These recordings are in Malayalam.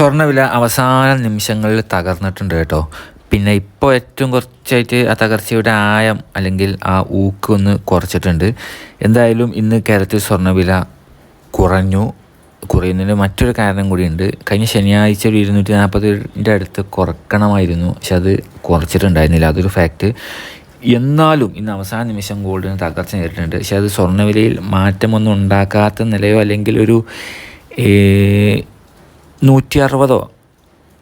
സ്വർണവില അവസാന നിമിഷങ്ങളിൽ തകർന്നിട്ടുണ്ട് കേട്ടോ. പിന്നെ ഇപ്പോൾ ഏറ്റവും കുറച്ചായിട്ട് ആ തകർച്ചയുടെ ആയം അല്ലെങ്കിൽ ആ ഊക്ക് ഒന്ന് കുറച്ചിട്ടുണ്ട്. എന്തായാലും ഇന്ന് കേരളത്തിൽ സ്വർണവില കുറഞ്ഞു. കുറയുന്നതിന് മറ്റൊരു കാരണം കൂടിയുണ്ട്. കഴിഞ്ഞ ശനിയാഴ്ച ഒരു ഇരുന്നൂറ്റി നാൽപ്പതിന്റെ അടുത്ത് കുറക്കണമായിരുന്നു. പക്ഷെ അത് കുറച്ചിട്ടുണ്ടായിരുന്നില്ല. അതൊരു ഫാക്റ്റ് എന്നാലും ഇന്ന് അവസാന നിമിഷം ഗോൾഡിന് തകർച്ച നേരിട്ടുണ്ട് പക്ഷെ അത് സ്വർണവിലയിൽ മാറ്റമൊന്നും ഉണ്ടാക്കാത്ത നിലയോ അല്ലെങ്കിൽ ഒരു നൂറ്റി അറുപതോ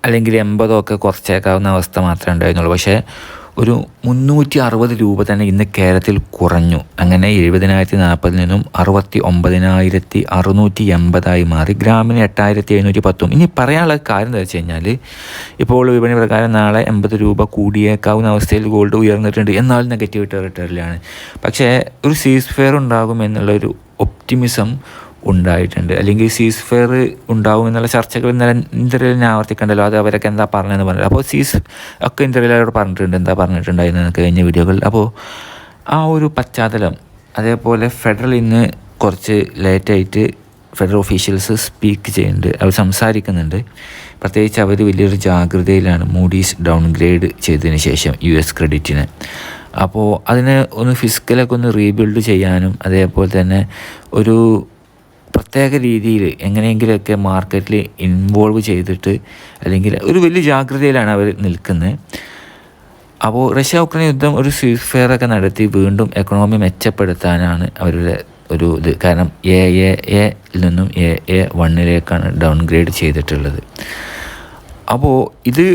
അല്ലെങ്കിൽ എൺപതോ ഒക്കെ കുറച്ചേക്കാവുന്ന അവസ്ഥ മാത്രമേ ഉണ്ടായിരുന്നുള്ളൂ. പക്ഷേ ഒരു മുന്നൂറ്റി അറുപത് രൂപ തന്നെ ഇന്ന് കേരളത്തിൽ കുറഞ്ഞു. അങ്ങനെ എഴുപതിനായിരത്തി നാൽപ്പതിൽ നിന്നും അറുപത്തി ഒമ്പതിനായിരത്തി അറുന്നൂറ്റി എൺപതായി മാറി. ഗ്രാമിന് എട്ടായിരത്തി എഴുന്നൂറ്റി പത്തും ഇനി പറയാനുള്ള കാര്യം എന്താ വെച്ച് കഴിഞ്ഞാൽ ഇപ്പോൾ വിപണി പ്രകാരം നാളെ എൺപത് രൂപ കൂടിയേക്കാവുന്ന അവസ്ഥയിൽ ഗോൾഡ് ഉയർന്നിട്ടുണ്ട്. എന്നാൽ നെഗറ്റീവ് ടെറിട്ടറിയിലാണ് പക്ഷേ ഒരു സീസ് ഫെയർ ഉണ്ടാകും എന്നുള്ളൊരു ഒപ്റ്റിമിസം ഉണ്ടായിട്ടുണ്ട്. അല്ലെങ്കിൽ സീസ് ഫെയർ ഉണ്ടാവും എന്നുള്ള ചർച്ചകൾ ഇന്നലെ ഇന്ത്യയിൽ ആവർത്തിക്കണ്ടല്ലോ. അത് അവരൊക്കെ എന്താ പറഞ്ഞതെന്ന് പറഞ്ഞത് അപ്പോൾ സീസ് ഒക്കെ ഇന്ത്യയിൽ അവരോട് പറഞ്ഞിട്ടുണ്ട്? എന്താ പറഞ്ഞിട്ടുണ്ടായിരുന്നു കഴിഞ്ഞ വീഡിയോകൾ അപ്പോൾ ആ ഒരു പശ്ചാത്തലം അതേപോലെ ഫെഡറൽ ഇന്ന് കുറച്ച് ലേറ്റായിട്ട് ഫെഡറൽ ഒഫീഷ്യൽസ് സ്പീക്ക് ചെയ്യുന്നുണ്ട്. അവർ സംസാരിക്കുന്നുണ്ട്. പ്രത്യേകിച്ച് അവർ വലിയൊരു ജാഗ്രതയിലാണ് മൂഡീസ് ഡൗൺഗ്രേഡ് ചെയ്തതിന് ശേഷം യു എസ് ക്രെഡിറ്റിന് അപ്പോൾ അതിനെ ഒന്ന് ഫിസിക്കലൊക്കെ ഒന്ന് റീബിൽഡ് ചെയ്യാനും അതേപോലെ തന്നെ ഒരു പ്രത്യേക രീതിയിൽ എങ്ങനെയെങ്കിലുമൊക്കെ മാർക്കറ്റിൽ ഇൻവോൾവ് ചെയ്തിട്ട് അല്ലെങ്കിൽ ഒരു വലിയ ജാഗ്രതയിലാണ് അവർ നിൽക്കുന്നത്. അപ്പോൾ റഷ്യ ഉക്രൈൻ യുദ്ധം ഒരു സീസ് ഫെയർ ഒക്കെ നടത്തി വീണ്ടും എക്കണോമി മെച്ചപ്പെടുത്താനാണ് അവരുടെ ഒരു ഇത്. കാരണം എ എ എയിൽ നിന്നും എ എ വണ്ണിലേക്കാണ് ഡൗൺഗ്രേഡ് ചെയ്തിട്ടുള്ളത്. അപ്പോൾ ഇത്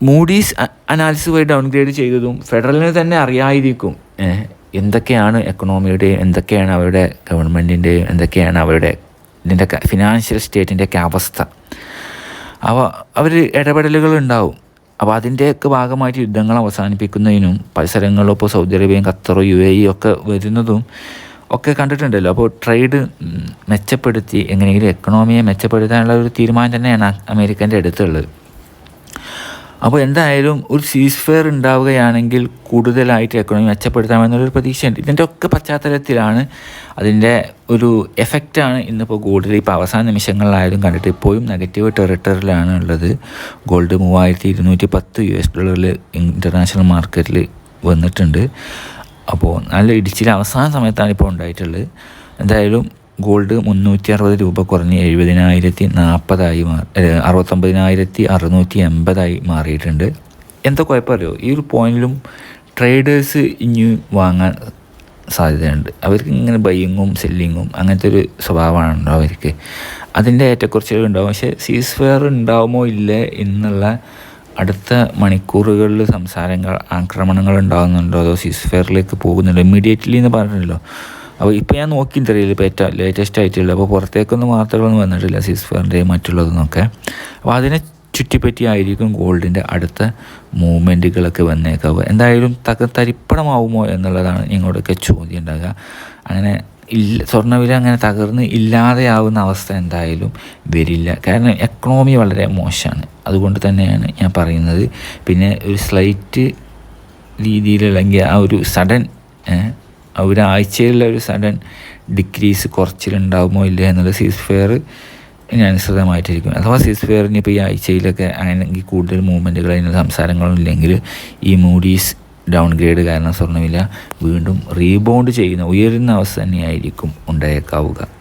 മൂഡീസ് അനാലിസിസ് വഴി ഡൗൺഗ്രേഡ് ചെയ്തതും ഫെഡറലിന് തന്നെ അറിയായിരിക്കും എന്തൊക്കെയാണ് എക്കണോമിയുടെയും എന്തൊക്കെയാണ് അവരുടെ ഗവൺമെന്റിന്റെയും എന്തൊക്കെയാണ് അവരുടെ ഇതിന്റെ ഫിനാൻഷ്യൽ സ്റ്റേറ്റിന്റെയൊക്കെ അവസ്ഥ. അവ അവർ ഇടപെടലുകൾ ഉണ്ടാവും അപ്പോൾ അതിന്റെയൊക്കെ ഭാഗമായിട്ട് യുദ്ധങ്ങൾ അവസാനിപ്പിക്കുന്നതിനും പരിസരങ്ങളിലും ഇപ്പോൾ സൗദി അറേബ്യയും ഖത്തറും യു എ ഒക്കെ വരുന്നതും ഒക്കെ കണ്ടിട്ടുണ്ടല്ലോ. അപ്പോൾ ട്രേഡ് മെച്ചപ്പെടുത്തി എങ്ങനെയെങ്കിലും എക്കണോമിയെ മെച്ചപ്പെടുത്താനുള്ള ഒരു തീരുമാനം തന്നെയാണ് അമേരിക്കന്റെ അടുത്തുള്ളത്. അപ്പോൾ എന്തായാലും ഒരു സീസ് ഫെയർ ഉണ്ടാവുകയാണെങ്കിൽ കൂടുതലായിട്ട് എക്കണോമി മെച്ചപ്പെടുത്താമെന്നുള്ളൊരു പ്രതീക്ഷയുണ്ട്. ഇതിന്റെ ഒക്കെ പശ്ചാത്തലത്തിലാണ് അതിന്റെ ഒരു എഫക്റ്റാണ് ഇന്നിപ്പോൾ ഗോൾഡിൽ ഇപ്പോൾ അവസാന നിമിഷങ്ങളിലായാലും കണ്ടിട്ട് ഇപ്പോഴും നെഗറ്റീവ് ടെറിട്ടറിയിലാണ് ഉള്ളത്. ഗോൾഡ് മൂവായിരത്തി ഇരുന്നൂറ്റി പത്ത് യു എസ് ഡോളറിൽ ഇന്റർനാഷണൽ മാർക്കറ്റിൽ വന്നിട്ടുണ്ട്. അപ്പോൾ നല്ല ഇടിച്ചിൽ അവസാന സമയത്താണ് ഇപ്പോൾ ഉണ്ടായിട്ടുള്ളത്. എന്തായാലും ഗോൾഡ് മുന്നൂറ്റി അറുപത് രൂപ കുറഞ്ഞ് എഴുപതിനായിരത്തി നാൽപ്പതായി മാറി അറുപത്തൊമ്പതിനായിരത്തി അറുന്നൂറ്റി എൺപതായി മാറിയിട്ടുണ്ട്. എന്താ കുഴപ്പമറിയോ? ഈ ഒരു പോയിന്റിലും ട്രേഡേഴ്സ് ഇനി വാങ്ങാൻ സാധ്യതയുണ്ട്. അവർക്ക് ഇങ്ങനെ ബയ്യിങ്ങും സെല്ലിങ്ങും അങ്ങനത്തെ ഒരു സ്വഭാവമാണല്ലോ അവർക്ക്? അതിന്റെ ഏറ്റക്കുറച്ചിലുകൾ ഉണ്ടാവും. പക്ഷേ സീസ് ഫെയർ ഉണ്ടാവുമോ ഇല്ലേ എന്നുള്ള അടുത്ത മണിക്കൂറുകളിൽ സംസാരങ്ങൾ ആക്രമണങ്ങൾ ഉണ്ടാകുന്നുണ്ടോ? അതോ സീസ് ഫെയറിലേക്ക് പോകുന്നുണ്ടോ? ഇമ്മീഡിയറ്റ്ലി എന്ന് പറഞ്ഞിട്ടുണ്ടല്ലോ. അപ്പോൾ ഇപ്പോൾ ഞാൻ നോക്കിയും അറിയില്ല ഇപ്പോൾ ഏറ്റവും ലേറ്റസ്റ്റ് ആയിട്ടുള്ളത് അപ്പോൾ പുറത്തേക്കൊന്നും വാർത്തകളൊന്നും വന്നിട്ടില്ല സീസ് ഫെയറിന്റെയും മറ്റുള്ളതെന്നൊക്കെ. അപ്പോൾ അതിനെ ചുറ്റിപ്പറ്റിയായിരിക്കും ഗോൾഡിന്റെ അടുത്ത മൂവ്മെന്റുകളൊക്കെ വന്നേക്കാവുക എന്തായാലും തക തരിപ്പണമാവുമോ എന്നുള്ളതാണ് ഇങ്ങോട്ടൊക്കെ ചോദ്യം ഉണ്ടാകുക. അങ്ങനെ ഇല്ല സ്വർണവില അങ്ങനെ തകർന്ന് ഇല്ലാതെയാവുന്ന അവസ്ഥ എന്തായാലും വരില്ല. കാരണം എക്കണോമി വളരെ മോശമാണ്. അതുകൊണ്ട് തന്നെയാണ് ഞാൻ പറയുന്നത്. പിന്നെ ഒരു സ്ലൈറ്റ് രീതിയിലല്ലെങ്കിൽ ആ ഒരു സഡൻ ഒരാഴ്ചയിലുള്ള ഒരു സഡൻ ഡിക്രീസ് കുറച്ചിലുണ്ടാകുമോ ഇല്ല എന്നുള്ള സീസ് ഫെയർ അനുസൃതമായിട്ടിരിക്കും. അഥവാ സീസ് ഫെയറിന് ഇപ്പോൾ ഈ ആഴ്ചയിലൊക്കെ ആണെങ്കിൽ കൂടുതൽ മൂവ്മെന്റുകൾ അതിന് സംസാരങ്ങളും ഇല്ലെങ്കിൽ ഈ മൂഡീസ് ഡൗൺ ഗ്രേഡ് കാരണം സ്വർണവില വീണ്ടും റീബൗണ്ട് ചെയ്യുന്ന ഉയരുന്ന അവസ്ഥ തന്നെയായിരിക്കും ഉണ്ടായേക്കാവുക.